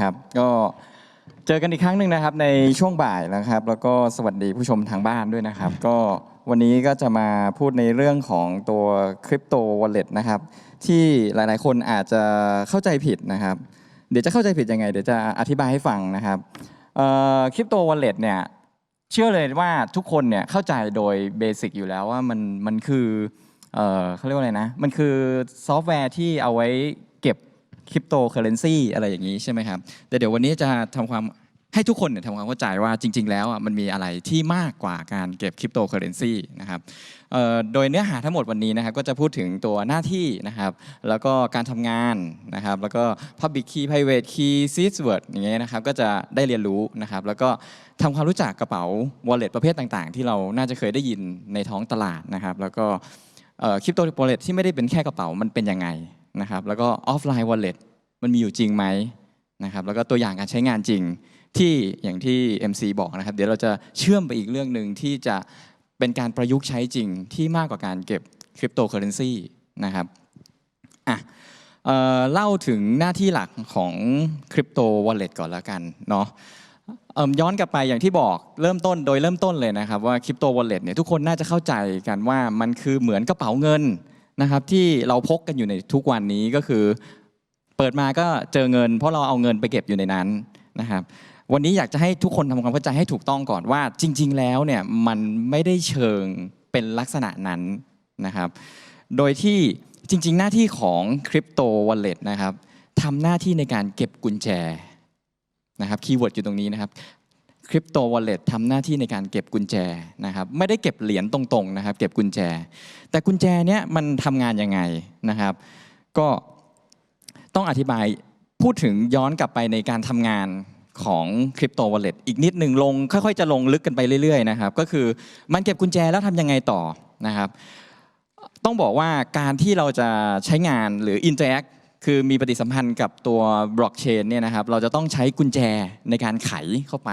ครับ ก็เจอกันอีกครั้งหนึ่งนะครับในช่วงบ่ายนะครับ แล้วก็สวัสดีผู้ชมทางบ้านด้วยนะครับ ก็วันนี้ก็จะมาพูดในเรื่องของตัวคริปโตวอลเล็ตนะครับ ที่หลายๆ คนอาจจะเข้าใจผิดนะครับ เดี๋ยวจะเข้าใจผิดยังไง เดี๋ยวจะอธิบายให้ฟังนะครับคริปโตวอลเล็ตเนี่ยเชื่อเลยว่าทุกคนเนี่ยเข้าใจโดยเบสิกอยู่แล้วว่ามันมันคือเขาเรียกว่าอะไรนะ มันคือซอฟต์แวร์ที่เอาไว้ คริปโตเคอเรนซีอะไรอย่างนี้ใช่ไหมครับแต่เดี๋ยววันนี้จะทำความให้ทุกคนเนี่ยทำความเข้าใจว่าจริง ๆ แล้วอะมันมีอะไรที่มากกว่าการเก็บคริปโตเคอเรนซีนะครับโดยเนื้อหาทั้งหมดวันนี้นะครับก็จะพูดถึงตัวหน้าที่นะครับ แล้วก็การทำงานนะครับ แล้วก็ Public Key Private Key Seed Word อย่างเงี้ยนะครับก็จะได้เรียนรู้นะครับ แล้วก็ทำความรู้จักกระเป๋า wallet ประเภทต่างๆ ที่เราน่าจะเคยได้ยินในท้องตลาดนะครับ แล้วก็คริปโต wallet ที่ไม่ได้เป็นแค่กระเป๋ามันเป็นยังไง นะครับแล้วก็ออฟไลน์ wallet มันมีอยู่จริงไหมนะครับแล้วก็ตัวอย่างการใช้งานจริงที่อย่างที่ MC บอกนะครับเดี๋ยวเราจะเชื่อมไปอีกเรื่องหนึ่งที่จะเป็นการประยุกต์ใช้จริงที่มากกว่าการเก็บคริปโตเคอเรนซีนะครับอะเออเล่าถึงหน้าที่หลักของคริปโตวอลเล็ตก่อนแล้วกันเนาะย้อนกลับไปอย่างที่บอกเริ่มต้นโดยเริ่มต้นเลยนะครับว่าคริปโตวอลเล็ตเนี่ยทุกคนน่าจะเข้าใจกันว่ามันคือเหมือนกระเป๋าเงิน นะครับที่เราพกกันอยู่ในทุกวันนี้ก็คือ เปิดมาก็เจอเงิน เพราะเราเอาเงินไปเก็บอยู่ในนั้นนะครับ วันนี้อยากจะให้ทุกคนทำความเข้าใจให้ถูกต้องก่อนว่า จริง ๆ แล้วเนี่ยมันไม่ได้เชิงเป็นลักษณะนั้นนะครับ โดยที่จริง ๆ หน้าที่ของคริปโตวอลเล็ตนะครับทำหน้าที่ในการเก็บกุญแจนะครับคีย์เวิร์ดอยู่ตรงนี้นะครับ คริปโตวอลเล็ตทำหน้าที่ในการเก็บกุญแจนะครับไม่ได้เก็บเหรียญตรงๆนะครับเก็บกุญแจ แต่กุญแจเนี้ยมันทำงานยังไงนะครับ ก็ต้องอธิบายพูดถึงย้อนกลับไปในการทำงานของคริปโตวอลเล็ตอีกนิดหนึ่งลงค่อยๆ จะลงลึกกันไปเรื่อยๆนะครับก็คือมันเก็บกุญแจแล้วทำยังไงต่อนะครับ ต้องบอกว่าการที่เราจะใช้งานหรือ interact คื คือมีปฏิสัมพันธ์กับตัวบล็อกเชนเนี่ยนะครับเราจะต้องใช้กุญแจในการไขเข้าไป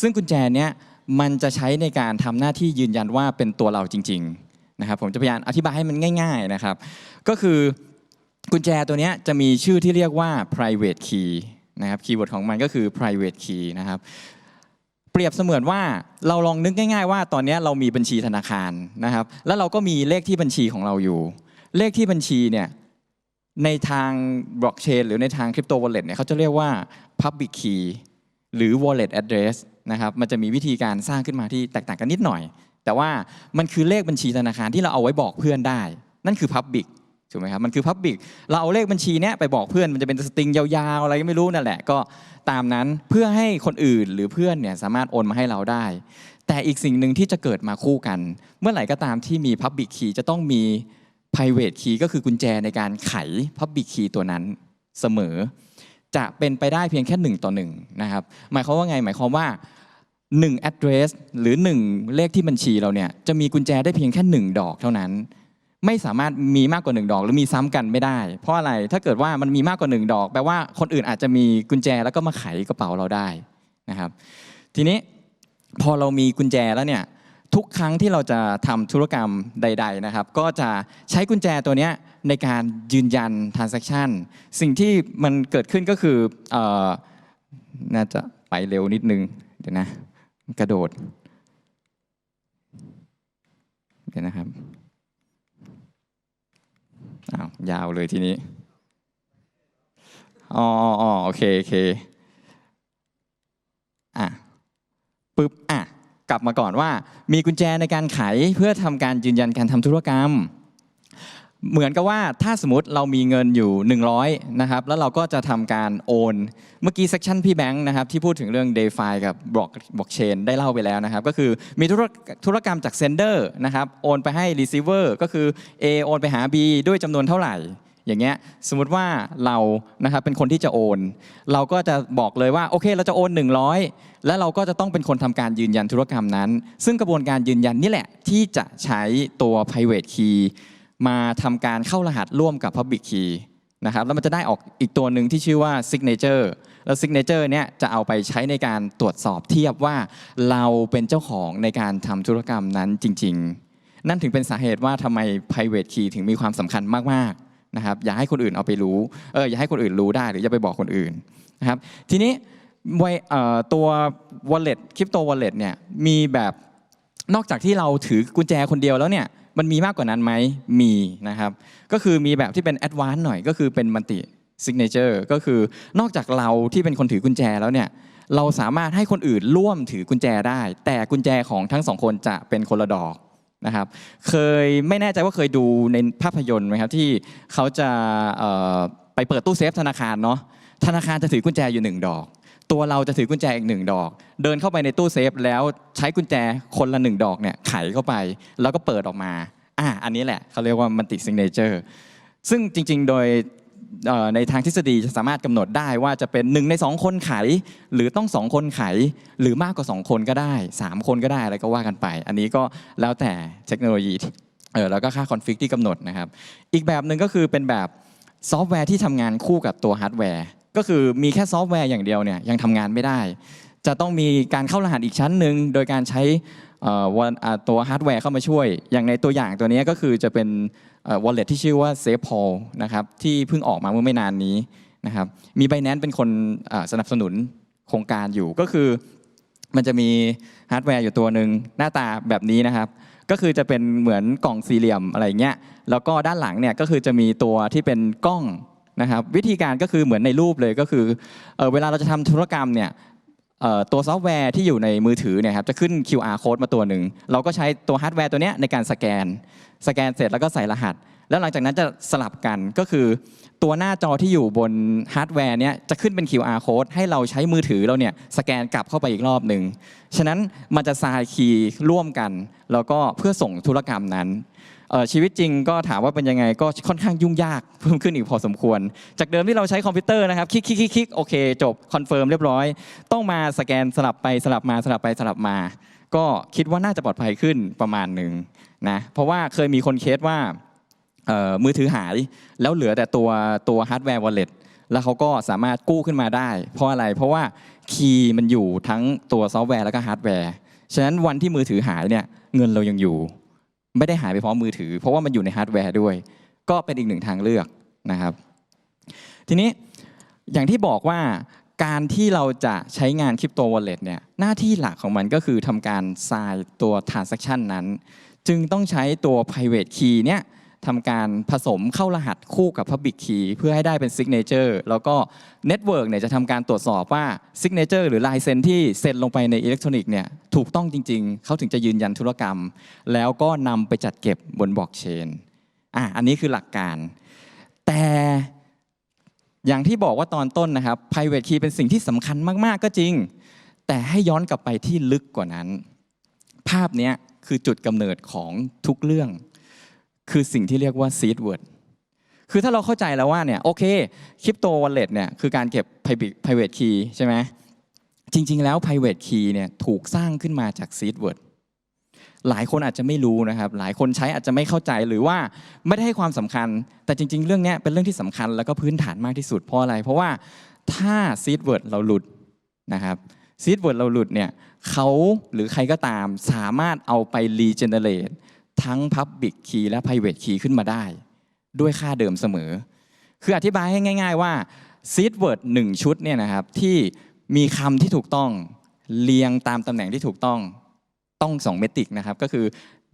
ซึ่งกุญแจเนี้ยมันจะใช้ในการทำหน้าที่ยืนยันว่าเป็นตัวเราจริงๆนะครับผมจะพยายามอธิบายให้มันง่าย ๆนะครับ ก็คือกุญแจตัวเนี้ยจะมีชื่อที่เรียกว่า private key นะครับคีย์เวิร์ดของมันก็คือ private key นะครับเปรียบเสมือนว่าเราลองนึกง่าย ๆ ว่าตอนนี้เรามีบัญชีธนาคารนะครับ แล้วเราก็มีเลขที่บัญชีของเราอยู่ เลขที่บัญชีเนี่ย ในทางบล็อกเชนหรือในทางคริปโตวอลเล็ตเนี่ยเขาจะเรียกว่า Public Key หรือ Wallet Address นะครับมันจะมีวิธีการสร้างขึ้นมาที่แตกต่างกันนิดหน่อย แต่ว่ามันคือเลขบัญชีธนาคารที่เราเอาไว้บอกเพื่อนได้ นั่นคือ Public ถูกไหมครับมันคือ Public เราเอาเลขบัญชีเนี้ยไปบอกเพื่อนมันจะเป็นสตริงยาวๆ อะไรก็ไม่รู้นั่นแหละก็ตามนั้นเพื่อให้คนอื่นหรือเพื่อนเนี่ยสามารถโอนมาให้เราได้ แต่อีกสิ่งหนึ่งที่จะเกิดมาคู่กัน เมื่อไหร่ก็ตามที่มี Public Key จะต้องมี private key ก็คือกุญแจในการไข public key ตัวนั้นเสมอ จะเป็นไปได้เพียงแค่หนึ่งต่อหนึ่งนะครับหมายความว่าไงหมายความว่า 1 address หรือ 1 เลขที่บัญชีเราเนี่ยจะมีกุญแจได้เพียงแค่ 1 ดอกเท่านั้น ไม่สามารถมีมากกว่า 1 ดอกหรือมีซ้ำกันไม่ได้ เพราะอะไรถ้าเกิดว่ามันมีมากกว่า 1 ดอก แปลว่าคนอื่นอาจจะมีกุญแจแล้วก็มาไขกระเป๋าเราได้นะครับ ทีนี้พอเรามีกุญแจแล้วเนี่ย ทุกครั้งที่เราจะทำธุรกรรมใด ๆนะครับ ก็จะใช้กุญแจตัวนี้ในการยืนยัน transaction สิ่งที่มันเกิดขึ้นก็คืออน่าจะไปเร็วนิดนึง เดี๋ยวนะ กระโดด เดี๋ยวนะครับอ้าวยาวเลยทีนี้อ๋ออ๋อโอเคโอเคอะปึ๊บอ กลับมาก่อนว่า มีกุญแจในการไขเพื่อทำการยืนยันการทำธุรกรรม เหมือนกับว่าถ้าสมมติเรามีเงินอยู่ 100นะครับแล้วเราก็จะทำการโอน เมื่อกี้เซ c ชันพี่แบงค์นะครับที่พูดถึงเรื่อง d e f i กับบล็อกบล็อกเชนได้เล่าไปแล้วนะครับก็คือมีธุรกรรมจาก sender นะครับโอนไปให้ receiver ก็คือ A โอนไปหา B ด้วยจำนวนเท่าไหร่ อย่างเงี้ยสมมุติว่าเรานะครับเป็นคนที่จะโอน เราก็จะบอกเลยว่าโอเค เราจะโอน 100 แล้วเราก็จะต้องเป็นคนทำการยืนยันธุรกรรมนั้น ซึ่งกระบวนการยืนยันนี่แหละที่จะใช้ตัว private key มาทำการเข้ารหัสร่วมกับ Public Key นะครับแล้วมันจะได้ออกอีกตัวหนึ่งที่ชื่อว่า Signature แล้ว Signature เนี่ยจะเอาไปใช้ในการตรวจสอบเทียบว่าเราเป็นเจ้าของในการทำธุรกรรมนั้นจริง ๆ นั่นถึงเป็นสาเหตุว่าทำไม private key ถึงมีความสำคัญมาก ๆ นะครับอย่าให้คนอื่นเอาไปรู้เอออย่าให้คนอื่นรู้ได้หรืออย่าไปบอกคนอื่นนะครับทีนี้ไวเอ่อตัว wallet คริปโต wallet เนี่ยมีแบบนอกจากที่เราถือกุญแจคนเดียวแล้วเนี่ยมันมีมากกว่านั้นไหมมีนะครับก็คือมีแบบที่เป็น advanced หน่อยก็คือเป็นมัลติ signature ก็คือนอกจากเราที่เป็นคนถือกุญแจแล้วเนี่ยเราสามารถให้คนอื่นร่วมถือกุญแจได้ แต่กุญแจของทั้งสองคนจะเป็นคนละดอก นะครับ เคยไม่แน่ใจว่าเคยดูในภาพยนตร์ไหมครับที่เขาจะไปเปิดตู้เซฟธนาคารเนาะธนาคารจะถือกุญแจอยู่หนึ่งดอก ตัวเราจะถือกุญแจอีกหนึ่งดอก เดินเข้าไปในตู้เซฟแล้วใช้กุญแจคนละหนึ่งดอกเนี่ยไขเข้าไปแล้วก็เปิดออกมาอ่าอันนี้แหละเขาเรียกว่ามันติ signature ซึ่งจริง ๆ โดย ในทางทฤษฎีจะสามารถกำหนดได้ว่าจะเป็นหนึ่งในสองคนไข หรือต้องสองคนไข หรือมากกว่าสองคนก็ได้สามคนก็ได้อะไรก็ว่ากันไป อันนี้ก็แล้วแต่เทคโนโลยีเออแล้วก็ค่าคอนฟิกที่กำหนดนะครับ อีกแบบหนึ่งก็คือเป็นแบบซอฟต์แวร์ที่ทำงานคู่กับตัวฮาร์ดแวร์ก็คือมีแค่ซอฟต์แวร์อย่างเดียวเนี่ยยังทำงานไม่ได้ จะต้องมีการเข้ารหัสอีกชั้นหนึ่งโดยการใช้ วันตัวฮาร์ดแวร์เข้ามาช่วย อย่างในตัวอย่างตัวนี้ก็คือจะเป็นเอ่อ wallet ที่ชื่อว่า SafePol นะครับที่เพิ่งออกมาเมื่อไม่นานนี้นะครับมี Binance เป็นคนสนับสนุนโครงการอยู่ก็คือ มันจะมีฮาร์ดแวร์อยู่ตัวหนึ่งหน้าตาแบบนี้นะครับ ก็คือจะเป็นเหมือนกล่องสี่เหลี่ยมอะไรเงี้ยแล้วก็ด้านหลังเนี่ยก็คือจะมีตัวที่เป็นกล้องนะครับวิธีการก็คือเหมือนในรูปเลยก็คือเออเวลาเราจะทำธุรกรรมเนี่ย ตัวซอฟต์แวร์ที่อยู่ในมือถือเนี่ยครับจะขึ้น QR code มาตัวหนึ่ง เราก็ใช้ตัวฮาร์ดแวร์ตัวเนี้ยในการสแกน สแกนเสร็จแล้วก็ใส่รหัส แล้วหลังจากนั้นจะสลับกันก็คือ ตัวหน้าจอที่อยู่บนฮาร์ดแวร์เนี้ยจะขึ้นเป็น QR code ให้เราใช้มือถือเราเนี่ยสแกนกลับเข้าไปอีกรอบหนึ่งฉะนั้นมันจะทรายคีย์ร่วมกัน แล้วก็เพื่อส่งธุรกรรมนั้นชีวิตจริงก็ถามว่าเป็นยังไงก็ค่อนข้างยุ่งยากเพิ่มขึ้นอีกพอสมควร จากเดิมที่เราใช้คอมพิวเตอร์นะครับคลิกคลิกคลิกโอเคจบคอนเฟิร์มเรียบร้อย ต้องมาสแกนสลับไปสลับมาสลับไปสลับมา ก็คิดว่าน่าจะปลอดภัยขึ้นประมาณหนึ่งนะเพราะว่าเคยมีคนเคสว่า มือถือหาย แล้วเหลือแต่ตัวตัวฮาร์ดแวร์วอลเล็ตแล้วเขาก็สามารถกู้ขึ้นมาได้ เพราะอะไรเพราะว่าคีย์มันอยู่ทั้งตัวซอฟต์แวร์แล้วก็ฮาร์ดแวร์ฉะนั้นวันที่มือถือหายเนี่ยเงินเรายังอยู่ ไม่ได้หายไปพร้อมมือถือ เพราะว่ามันอยู่ในฮาร์ดแวร์ด้วย ก็เป็นอีกหนึ่งทางเลือกนะครับ ทีนี้อย่างที่บอกว่าการที่เราจะใช้งานคริปโตวอลเล็ตเนี่ยหน้าที่หลักของมันก็คือทำการทรายตัว transaction นั้น จึงต้องใช้ตัว private key เนี่ย ทำการผสมเข้ารหัสคู่กับ public key เพื่อให้ได้เป็น signature แล้วก็ network เนี่ยจะทำการตรวจสอบว่า signature หรือลายเซ็นที่เซ็นลงไปในอิเล็กทรอนิกส์เนี่ยถูกต้องจริง ๆ เขาถึงจะยืนยันธุรกรรม แล้วก็นำไปจัดเก็บบนบล็อกเชนอะอันนี้คือหลักการ แต่อย่างที่บอกว่าตอนต้นนะครับ private key เป็นสิ่งที่สำคัญมาก ๆ ก็จริง แต่ให้ย้อนกลับไปที่ลึกกว่านั้น ภาพนี้คือจุดกำเนิดของทุกเรื่อง คือสิ่งที่เรียกว่า seed word คือถ้าเราเข้าใจแล้วว่าเนี่ยโอเคคริปโตวอลเล็ตเนี่ยคือการเก็บ private- key ใช่ไหมจริง ๆ แล้ว private key เนี่ยถูกสร้างขึ้นมาจาก seed word หลายคนอาจจะไม่รู้นะครับ หลายคนใช้อาจจะไม่เข้าใจหรือว่าไม่ได้ให้ความสำคัญ แต่จริง ๆ เรื่องเนี้ยเป็นเรื่องที่สำคัญแล้วก็พื้นฐานมากที่สุดเพราะอะไร เพราะว่าถ้า seed word เราหลุดนะครับ seed word เราหลุดเนี่ยเขาหรือใครก็ตามสามารถเอาไป regenerate ทั้ง Public Key และ Private Key ขึ้นมาได้ ด้วยค่าเดิมเสมอ คืออธิบายให้ง่าย ๆ ว่า seed word หนึ่งชุดเนี่ยนะครับที่มีคำที่ถูกต้องเรียงตามตำแหน่งที่ถูกต้องต้องสองเมตริกนะครับก็คือ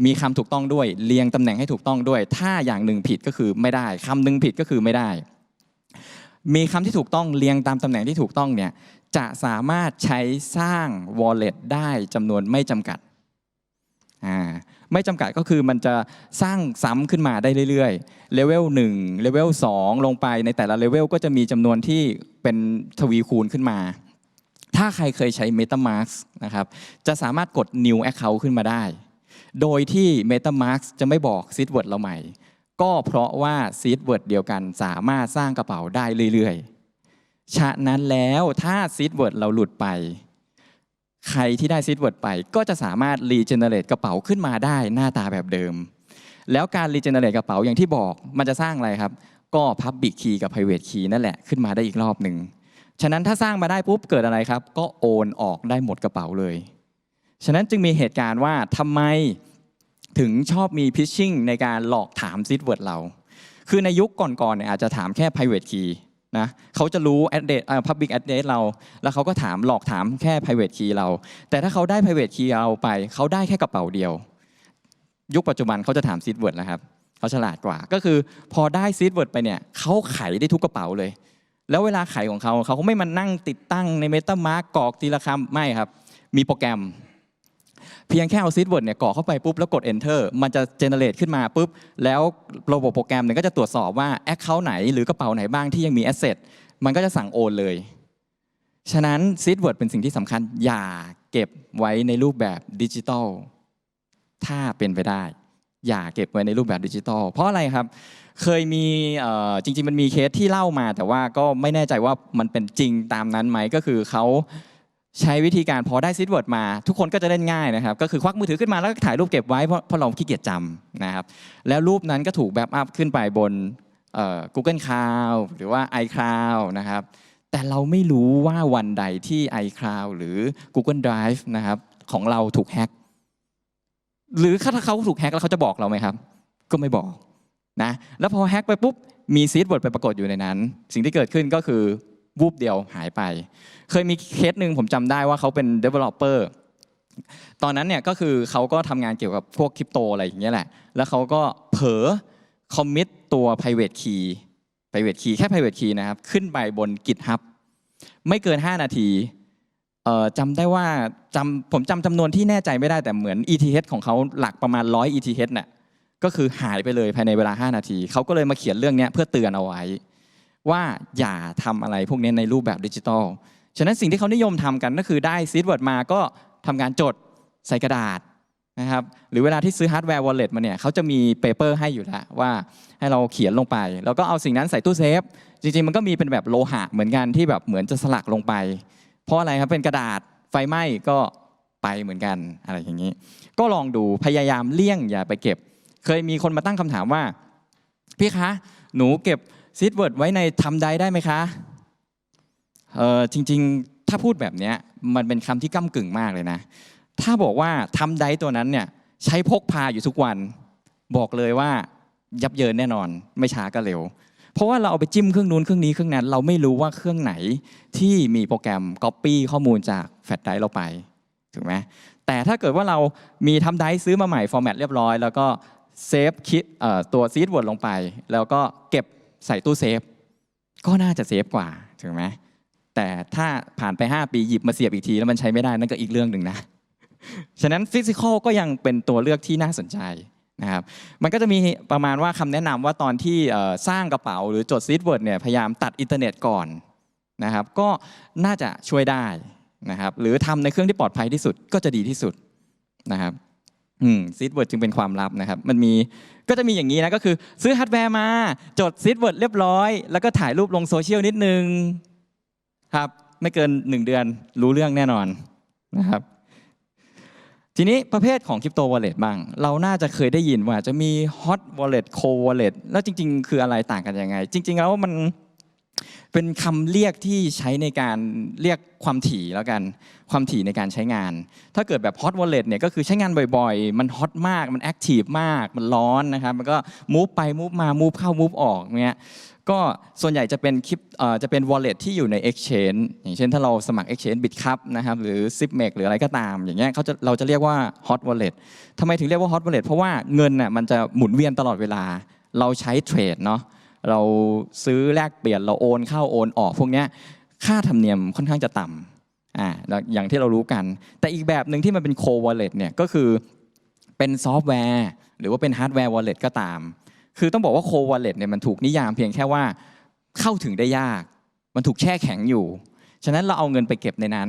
มีคำถูกต้องด้วยเรียงตำแหน่งให้ถูกต้องด้วย ถ้าอย่างหนึ่งผิดก็คือไม่ได้คำหนึ่งผิดก็คือไม่ได้ มีคำที่ถูกต้องเรียงตามตำแหน่งที่ถูกต้องเนี่ยจะสามารถใช้สร้าง wallet ได้จำนวนไม่จำกัด ไม่จำกัดก็คือมันจะสร้างซ้ำขึ้นมาได้เรื่อยๆ เลเวล1เลเวล2 ลงไปในแต่ละเลเวลก็จะมีจำนวนที่เป็นทวีคูณขึ้นมา ถ้าใครเคยใช้ MetaMask นะครับ จะสามารถกด New Account ขึ้นมาได้ โดยที่ MetaMask จะไม่บอก Seed Word เราใหม่ ก็เพราะว่า Seed Word เดียวกันสามารถสร้างกระเป๋าได้เรื่อยๆ ฉะนั้นแล้วถ้า Seed Word เราหลุดไป ใครที่ได้ Seed Word ไปก็จะสามารถ Regenerate กระเป๋าขึ้นมาได้หน้าตาแบบเดิม แล้วการ Regenerate กระเป๋าอย่างที่บอกมันจะสร้างอะไรครับ ก็ Public Key กับ Private Key นั่นแหละขึ้นมาได้อีกรอบหนึ่งฉะนั้นถ้าสร้างมาได้ปุ๊บเกิดอะไรครับ ก็โอนออกได้หมดกระเป๋าเลย ฉะนั้นจึงมีเหตุการณ์ว่าทำไมถึงชอบมีพิชชิ่งในการหลอกถามซิดเวิร์ดเรา คือในยุคก่อนๆเนี่ยอาจจะถามแค่ private key นะเขาจะรู้ address เอ่อ public address เรา แล้วเขาก็ถามหลอกถามแค่ private key เรา แต่ถ้าเขาได้ private key เราไป เขาได้แค่กระเป๋าเดียว ยุคปัจจุบันเขาจะถาม seed word แล้วครับเขาฉลาดกว่า ก็คือพอได้ seed word ไปเนี่ยเขาไขได้ทุกกระเป๋าเลย แล้วเวลาไขของเขาเขาก็ไม่มานั่งติดตั้งใน MetaMask กรอกทีละคำไม่ครับ มีโปรแกรม เพียงแค่เอาซีดเวิร์ดเนี่ยกรอกเข้าไปปุ๊บแล้วกด enter มันจะเจเนเรตขึ้นมาปุ๊บแล้วระบบโปรแกรมเนี่ยก็จะตรวจสอบว่า Account ไหนหรือกระเป๋าไหนบ้างที่ยังมี Asset มันก็จะสั่งโอนเลย ฉะนั้นซีดเวิร์ดเป็นสิ่งที่สำคัญ อย่าเก็บไว้ในรูปแบบดิจิตอลถ้าเป็นไปได้ อย่าเก็บไว้ในรูปแบบดิจิตอลเพราะอะไรครับ เคยมีจริง ๆ มันมีเคสที่เล่ามา แต่ว่าก็ไม่แน่ใจว่ามันเป็นจริงตามนั้นไหมก็คือเขา ใช้วิธีการพอได้ซิดเวิร์ดมา ทุกคนก็จะเล่นง่ายนะครับ ก็คือควักมือถือขึ้นมาแล้วก็ถ่ายรูปเก็บไว้เพราะเพราะเราขี้เกียจจำนะครับ แล้วรูปนั้นก็ถูกแบ็กอัพขึ้นไปบน Google Cloud หรือว่า iCloud นะครับ แต่เราไม่รู้ว่าวันใดที่ iCloud หรือ Google Drive นะครับของเราถูกแฮ็กหรือถ้าเขาถูกแฮ็กแล้วเขาจะบอกเราไหมครับ ก็ไม่บอกนะแล้วพอแฮ็กไปปุ๊บมีซีดเวิร์ดไปปรากฏอยู่ในนั้น สิ่งที่เกิดขึ้นก็คือ วูบเดียวหายไป เคยมีเคสหนึ่งผมจำได้ว่าเขาเป็น developer ตอนนั้นเนี่ยก็คือเขาก็ทำงานเกี่ยวกับพวกคริปโตอะไรอย่างเงี้ยแหละ แล้วเขาก็เผลอคอมมิตตัว private key private key แค่ private key นะครับ ขึ้นไปบน GitHub ไม่เกิน 5 นาทีเออจำได้ว่าจำผมจำจำนวนที่แน่ใจไม่ได้แต่เหมือน ETH ของเขาหลักประมาณ 100 ETH น่ะก็คือหายไปเลยภายในเวลา 5 นาที เขาก็เลยมาเขียนเรื่องนี้เพื่อเตือนเอาไว้ ว่าอย่าทำอะไรพวกนี้ในรูปแบบดิจิทัลฉะนั้นสิ่งที่เขานิยมทำกันก็คือได้ซีดเวิร์ดมาก็ทำการจดใส่กระดาษนะครับ หรือเวลาที่ซื้อฮาร์ดแวร์วอลเล็ตมาเนี่ยเขาจะมีเปเปอร์ให้อยู่แล้วว่าให้เราเขียนลงไป แล้วก็เอาสิ่งนั้นใส่ตู้เซฟ จริงๆ มันก็มีเป็นแบบโลหะเหมือนกันที่แบบเหมือนจะสลักลงไป เพราะอะไรครับเป็นกระดาษไฟไหม้ก็ไปเหมือนกันอะไรอย่างนี้ ก็ลองดูพยายามเลี่ยงอย่าไปเก็บ เคยมีคนมาตั้งคำถามว่าพี่คะหนูเก็บ ซีดเวิร์ดไว้ในทำไดได้ไหมคะเออจริงๆ ถ้าพูดแบบนี้มันเป็นคำที่ก้ากึ่งมากเลยนะ ถ้าบอกว่าทำไดตัวนั้นเนี่ยใช้พกพาอยู่ทุกวัน บอกเลยว่ายับเยินแน่นอน ไม่ช้าก็เร็ว เพราะว่าเราเอาไปจิ้มเครื่องนู้นเครื่องนี้เครื่องนั้น เราไม่รู้ว่าเครื่องไหนที่มีโปรแกรม Copy ข้อมูลจากแฟลชไดร์เราไปถูกไหมแต่ถ้าเกิดว่าเรามีทำไดร์ซื้อมาใหม่ฟอร์แมตเรียบร้อย แล้วก็เซฟคิดตัวซีดเวิร์ดลงไป แล้วก็เก็บ ใส่ตู้เซฟ ก็น่าจะเซฟกว่าถูกไหมแต่ถ้าผ่านไป 5 ปีหยิบมาเสียบอีกที แล้วมันใช้ไม่ได้นั่นก็อีกเรื่องหนึ่งนะ ฉะนั้นฟิสิกอลก็ยังเป็นตัวเลือกที่น่าสนใจนะครับมันก็จะมีประมาณว่าคำแนะนำว่าตอนที่สร้างกระเป๋าหรือจดซีดเวิร์ดเนี่ยพยายามตัดอินเทอร์เน็ตก่อนนะครับก็น่าจะช่วยได้นะครับหรือทำในเครื่องที่ปลอดภัยที่สุดก็จะดีที่สุดนะครับ อืมซีดเวิร์ดจึงเป็นความลับนะครับมันมีก็จะมีอย่างนี้นะก็คือ ซื้อฮาร์ดแวร์มา จดซีดเวิร์ดเรียบร้อย แล้วก็ถ่ายรูปลงโซเชียลนิดนึงครับไม่เกิน 1 เดือนรู้เรื่องแน่นอนนะครับทีนี้ประเภทของคริปโตวอลเล็ตบ้าง เราน่าจะเคยได้ยินว่าจะมี Hot Wallet Cold Wallet แล้วจริง ๆ คืออะไรต่างกันยังไง จริง ๆ แล้วมัน เป็นคำเรียกที่ใช้ในการเรียกความถี่แล้วกัน ความถี่ในการใช้งาน ถ้าเกิดแบบ Hot Wallet เนี่ยก็คือใช้งานบ่อยๆ มันฮอตมาก มันแอคทีฟมาก มันร้อนนะครับ มันก็มูฟไปมูฟมามูฟเข้ามูฟออกเงี้ยก็ส่วนใหญ่จะเป็นคลิปจะเป็น wallet ที่อยู่ใน exchange อย่างเช่นถ้าเราสมัคร exchange bitcup นะครับหรือ zipmex หรืออะไรก็ตาม อย่างเงี้ยเขาจะเราจะเรียกว่า hot wallet ทำไมถึงเรียกว่า hot wallet เพราะว่าเงินน่ะมันจะหมุนเวียนตลอดเวลา เราใช้เทรดเนาะ เราซื้อแลกเปลี่ยนเราโอนเข้าโอนออกพวกนี้ค่าธรรมเนียมค่อนข้างจะต่ำอ่าอย่างที่เรารู้กัน แต่อีกแบบหนึ่งที่มันเป็น cold wallet เนี่ยก็คือเป็นซอฟต์แวร์หรือว่าเป็นฮาร์ดแวร์ wallet ก็ตาม คือต้องบอกว่า cold wallet เนี่ยมันถูกนิยามเพียงแค่ว่าเข้าถึงได้ยาก มันถูกแช่แข็งอยู่ ฉะนั้นเราเอาเงินไปเก็บในนั้น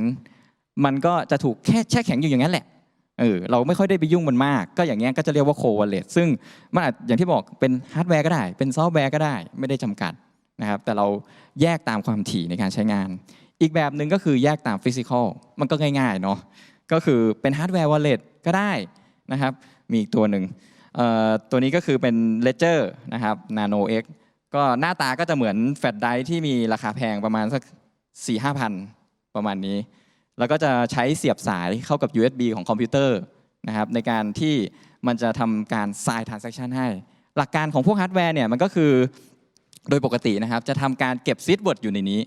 มันก็จะถูกแค่แช่แข็งอยู่อย่างนั้นแหละ เออเราไม่ค่อยได้ไปยุ่งมันมาก ก็อย่างเงี้ยก็จะเรียกว่า cold wallet ซึ่งมันอาจอย่างที่บอกเป็นฮาร์ดแวร์ก็ได้ เป็นซอฟต์แวร์ก็ได้ ไม่ได้จำกัดนะครับแต่เราแยกตามความถี่ในการใช้งาน อีกแบบหนึ่งก็คือแยกตามฟิสิกอลมันก็ง่ายๆเนาะก็คือเป็นฮาร์ดแวร์ wallet ก็ได้นะครับมีอีกตัวหนึ่งตัวนี้ก็คือเป็น Ledger นะครับ Nano X ก็หน้าตาก็จะเหมือนแฟลชไดรฟ์ที่มีราคาแพงประมาณสัก4 5 0 0พันประมาณนี้ แล้วก็จะใช้เสียบสายเข้ากับ USB ของคอมพิวเตอร์นะครับในการที่มันจะทำการ sign transaction ให้ หลักการของพวกฮาร์ดแวร์เนี่ยมันก็คือโดยปกตินะครับจะทำการเก็บซีดเวิร์ดอยู่ในนี้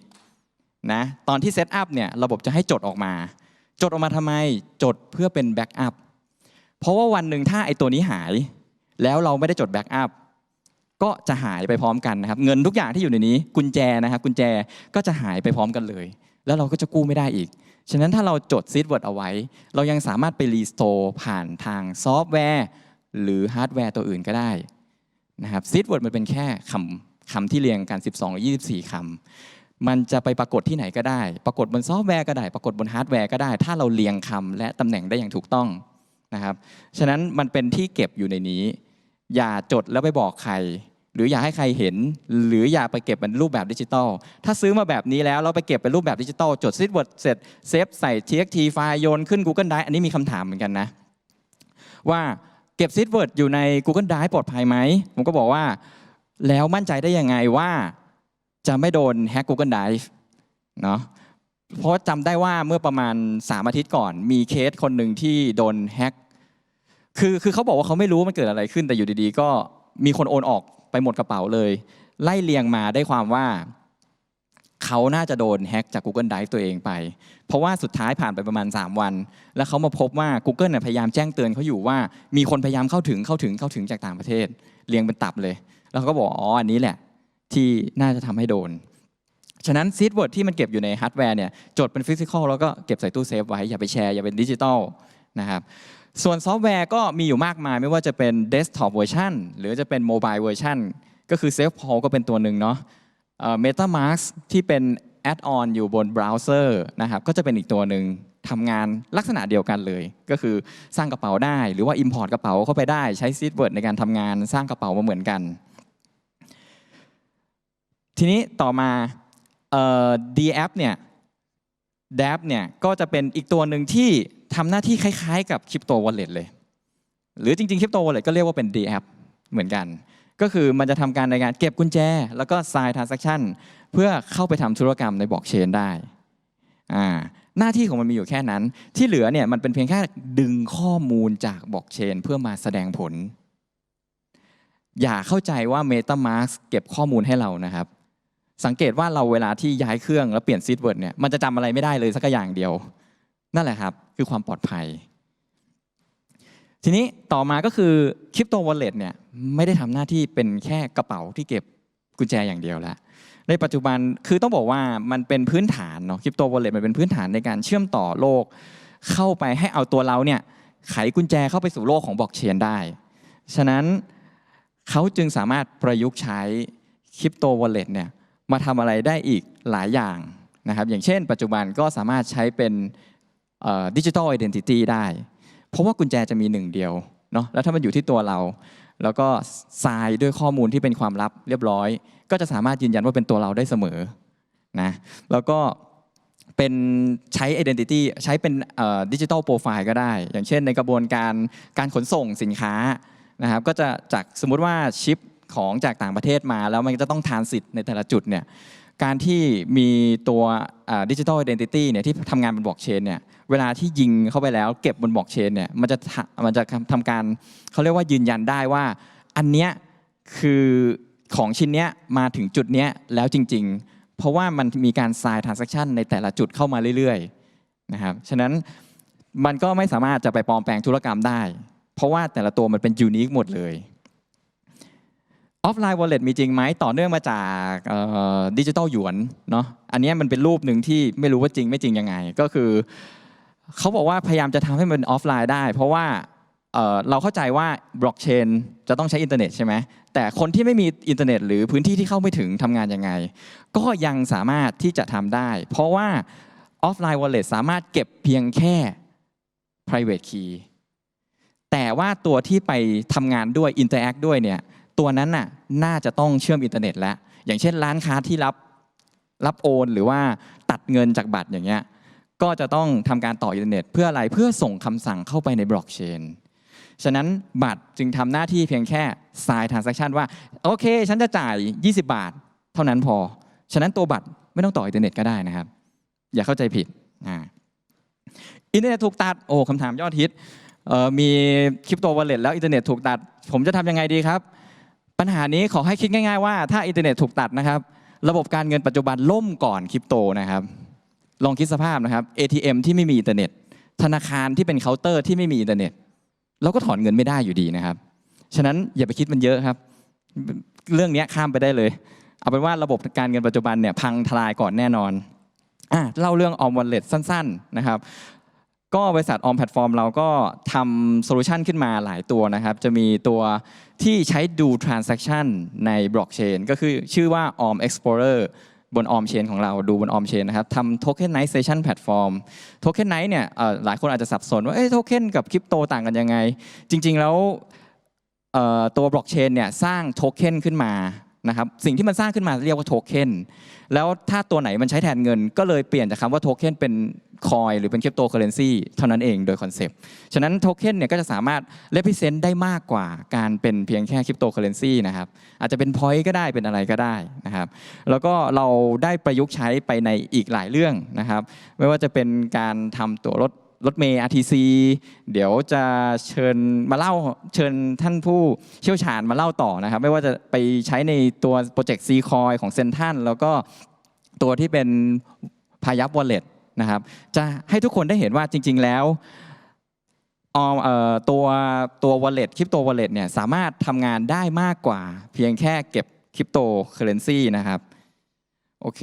นะตอนที่เซตอัพเนี่ยระบบจะให้จดออกมา จดออกมาทำไมจดเพื่อเป็นแบ็กอัพเพราะว่าวันหนึ่งถ้าไอตัวนี้หาย แล้วเราไม่ได้จดแบ็กอัพก็จะหายไปพร้อมกันนะครับเงินทุกอย่างที่อยู่ในนี้ กุญแจนะครับกุญแจก็จะหายไปพร้อมกันเลย แล้วเราก็จะกู้ไม่ได้อีก ฉะนั้นถ้าเราจดซีดเวิร์ดเอาไว้ เรายังสามารถไปรีสโตร์ผ่านทางซอฟต์แวร์ หรือฮาร์ดแวร์ตัวอื่นก็ได้นะครับซีดเวิร์ดมันเป็นแค่คำคำที่เรียงกัน 12 หรือ 24 คำ มันจะไปปรากฏที่ไหนก็ได้ ปรากฏบนซอฟต์แวร์ก็ได้ ปรากฏบนฮาร์ดแวร์ก็ได้ ถ้าเราเรียงคำและตำแหน่งได้อย่างถูกต้องนะครับ ฉะนั้นมันเป็นที่เก็บอยู่ในนี้ อย่าจดแล้วไปบอกใคร หรืออย่าให้ใครเห็น หรืออย่าไปเก็บเป็นรูปแบบดิจิตอลถ้าซื้อมาแบบนี้แล้วเราไปเก็บเป็นรูปแบบดิจิตอลจดซิดเวิร์ดเสร็จเซฟใส่ TXT ไฟล์โยนขึ้น Google Drive อันนี้มีคำถามเหมือนกันนะ ว่าเก็บซิดเวิร์ดอยู่ใน Google Drive ปลอดภัยไหมผมก็บอกว่า แล้วมั่นใจได้ยังไงว่าจะไม่โดนแฮ็ก Google Drive เนาะเพราะจำได้ว่าเมื่อประมาณ 3 อาทิตย์ก่อน มีเคสคนหนึ่งที่โดนแฮ็กคือคือเขาบอกว่าเขาไม่รู้ว่ามันเกิดอะไรขึ้นแต่อยู่ดีๆ ก็มีคนโอนออก ไปหมดกระเป๋าเลย ไล่เลียงมาได้ความว่าเขาน่าจะโดนแฮ็กจาก Google Drive ตัวเองไป เพราะว่าสุดท้ายผ่านไปประมาณ 3 วัน แล้วเขามาพบว่า Google น่ะพยายามแจ้งเตือนเขาอยู่ว่า มีคนพยายามเข้าถึงเข้าถึงเข้าถึงจากต่างประเทศ เรียงเป็นตับเลย แล้วเขาก็บอกอ๋ออันนี้แหละ ที่น่าจะทำให้โดน ฉะนั้นซีดเวิร์ดที่มันเก็บอยู่ในฮาร์ดแวร์เนี่ยจดเป็นฟิสิกอลแล้วก็เก็บใส่ตู้เซฟไว้อย่าไปแชร์อย่าเป็นดิจิตอลนะครับ ส่วนซอฟต์แวร์ก็มีอยู่มากมายไม่ว่าจะเป็นเดสก์ท็อปเวอร์ชันหรือจะเป็นโมบายเวอร์ชันก็คือเซฟพอลก็เป็นตัวหนึ่งเนาะเมตามาร์ที่เป็นแอดออนอยู่บนเบราว์เซอร์นะครับก็จะเป็นอีกตัวหนึ่งทำงานลักษณะเดียวกันเลย ก็คือสร้างกระเป๋าได้ หรือว่า Import กระเป๋าเข้าไปได้ใช้ซีดเวิร์ดในการทำงานสร้างกระเป๋ามาเหมือนกัน ทีนี้ต่อมาเอ่อ d a p เนี่ย DApp เนี่ยก็จะเป็นอีกตัวหนึ่งที่ ทำหน้าที่คล้ายๆ กับคริปโตวอลเล็ตเลย หรือจริงๆคริปโตวอลเล็ตก็เรียกว่าเป็น DApp เหมือนกัน ก็คือมันจะทำการในการเก็บกุญแจ แล้วก็ sign transaction เพื่อเข้าไปทำธุรกรรมในบล็อกเชนได้อ่าหน้าที่ของมันมีอยู่แค่นั้น ที่เหลือเนี่ยมันเป็นเพียงแค่ดึงข้อมูลจากบล็อกเชนเพื่อมาแสดงผล อย่าเข้าใจว่า MetaMask เก็บข้อมูลให้เรานะครับ สังเกตว่าเราเวลาที่ย้ายเครื่องแล้วเปลี่ยนซีดเวิร์ดเนี่ยมันจะจำอะไรไม่ได้เลยสักอย่างเดียว นั่นแหละครับคือความปลอดภัย ทีนี้ต่อมาก็คือคริปโตวอลเล็ตเนี่ยไม่ได้ทำหน้าที่เป็นแค่กระเป๋าที่เก็บกุญแจอย่างเดียวแล้วในปัจจุบันคือต้องบอกว่ามันเป็นพื้นฐานเนาะคริปโตวอลเล็ตมันเป็นพื้นฐานในการเชื่อมต่อโลก เข้าไปให้เอาตัวเราเนี่ยไขกุญแจเข้าไปสู่โลกของบล็อกเชนได้ ฉะนั้นเขาจึงสามารถประยุกต์ใช้คริปโตวอลเล็ตเนี่ยมาทำอะไรได้อีกหลายอย่างนะครับ อย่างเช่น ปัจจุบันก็สามารถใช้เป็น ดิจิทัลไอดีนิตี้ได้ เพราะว่ากุญแจจะมีหนึ่งเดียวเนาะแล้วถ้ามันอยู่ที่ตัวเรา แล้วก็ทรายด้วยข้อมูลที่เป็นความลับเรียบร้อย ก็จะสามารถยืนยันว่าเป็นตัวเราได้เสมอนะแล้วก็เป็นใช้ identity ใช้เป็นดิจิทัลโปรไฟล์ก็ได้ อย่างเช่นในกระบวนการการขนส่งสินค้านะครับก็จะจากสมมุติว่าชิปของจากต่างประเทศมาแล้วมันจะต้องทานสิทธิ์ในแต่ละจุดเนี่ย การที่มีตัวดิจิทัลไอดีนิตี้เนี่ยที่ทำงานบนบล็อกเชนเนี่ยเวลาที่ยิงเข้าไปแล้วเก็บบนบล็อกเชนเนี่ยมันจะมันจะทำการเขาเรียกว่ายืนยันได้ว่าอันเนี้ยคือของชิ้นเนี้ยมาถึงจุดเนี้ยแล้วจริง ๆ เพราะว่ามันมีการ sign transaction ในแต่ละจุดเข้ามาเรื่อยๆนะครับฉะนั้นมันก็ไม่สามารถจะไปปลอมแปลงธุรกรรมได้ เพราะว่าแต่ละตัวมันเป็นยูนิคหมดเลย ออฟไลน์วอลเล็ตมีจริงไหมต่อเนื่องมาจากดิจิตอลหยวนเนาะอันนี้มันเป็นรูปหนึ่งที่ไม่รู้ว่าจริงไม่จริงยังไง ก็คือเขาบอกว่าพยายามจะทำให้มันออฟไลน์ได้ เพราะว่าเเราเข้าใจว่าบล็อกเชนจะต้องใช้อินเทอร์เน็ตใช่ไหมแต่คนที่ไม่มีอินเทอร์เน็ต หรือพื้นที่ที่เข้าไม่ถึงทำงานยังไง ก็ยังสามารถที่จะทำได้ เพราะว่าออฟไลน์วอลเล็ตสามารถเก็บเพียงแค่ private key แต่ว่าตัวที่ไปทำงานด้วย interact ด้วยเนี่ย ตัวนั้นน่ะน่าจะต้องเชื่อมอินเทอร์เน็ตแล้วอย่างเช่นร้านค้าที่รับรับโอน หรือว่าตัดเงินจากบัตรอย่างเงี้ยก็จะต้องทำการต่ออินเทอร์เน็ต เพื่ออะไรเพื่อส่งคำสั่งเข้าไปในบล็อกเชนฉะนั้นบัตรจึงทำหน้าที่เพียงแค่ sign transaction ว่า โอเค ฉันจะจ่าย 20 บาท เท่านั้นพอ ฉะนั้นตัวบัตรไม่ต้องต่ออินเทอร์เน็ตก็ได้นะครับ อย่าเข้าใจผิดอ่าอินเทอร์เน็ตถูกตัดโอ้คำถามยอดฮิตมีคริปโตวอลเล็ตแล้วอินเทอร์เน็ตถูกตัด ผมจะทำยังไงดีครับ ปัญหานี้ขอให้คิดง่าย ๆ ว่าถ้าอินเทอร์เน็ตถูกตัดนะครับ ระบบการเงินปัจจุบันล่มก่อนคริปโตนะครับ ลองคิดสภาพนะครับ ATM ที่ไม่มีอินเทอร์เน็ต ธนาคารที่เป็นเคาน์เตอร์ที่ไม่มีอินเทอร์เน็ตเราก็ถอนเงินไม่ได้อยู่ดีนะครับ ฉะนั้นอย่าไปคิดมันเยอะครับ เรื่องนี้ข้ามไปได้เลย เอาเป็นว่าระบบการเงินปัจจุบันเนี่ยพังทลายก่อนแน่นอนอะเล่าเรื่องออมวอลเล็ตสั้น ๆ นะครับ ก็บริษัทออมแพลตฟอร์มเราก็ทำโซลูชันขึ้นมาหลายตัวนะครับ จะมีตัวที่ใช้ดู transaction ในบล็อกเชนก็คือชื่อว่า Om Explorer บน Om Chain ของเราดูบน Om Chain นะครับทำ tokenization platform tokenize เนี่ยเอ่อหลายคนอาจจะสับสนว่าเอ้ยโทเค็นกับคริปโตต่างกันยังไง จริง ๆ แล้วตัวบล็อกเชนเนี่ยสร้างโทเค็นขึ้นมานะครับสิ่งที่มันสร้างขึ้นมาเรียกว่าโทเค็นแล้วถ้าตัวไหนมันใช้แทนเงิน ก็เลยเปลี่ยนจากคำว่าโทเค็นเป็น คอยหรือเป็นคริปโตเคอเรนซีเท่านั้นเองโดยคอนเซปต์ ฉะนั้นโทเค็นเนี่ยก็จะสามารถ represent ได้มากกว่าการเป็นเพียงแค่คริปโตเคอเรนซีนะครับ อาจจะเป็น point ก็ได้เป็นอะไรก็ได้นะครับ แล้วก็เราได้ประยุกต์ใช้ไปในอีกหลายเรื่องนะครับ ไม่ว่าจะเป็นการทำตัวรถรถเมย์ RTC เดี๋ยวจะเชิญมาเล่าเชิญท่านผู้เชี่ยวชาญมาเล่าต่อนะครับ ไม่ว่าจะไปใช้ในตัวโปรเจกต์ซีคอยของเซนทันแล้วก็ตัวที่เป็นพายับวอลเล็ต นะครับ จะให้ทุกคนได้เห็นว่าจริง ๆ แล้วตัวตัว wallet คริปโต wallet เนี่ยสามารถทำงานได้มากกว่า เพียงแค่เก็บคริปโตเคอเรนซีนะครับ โอเค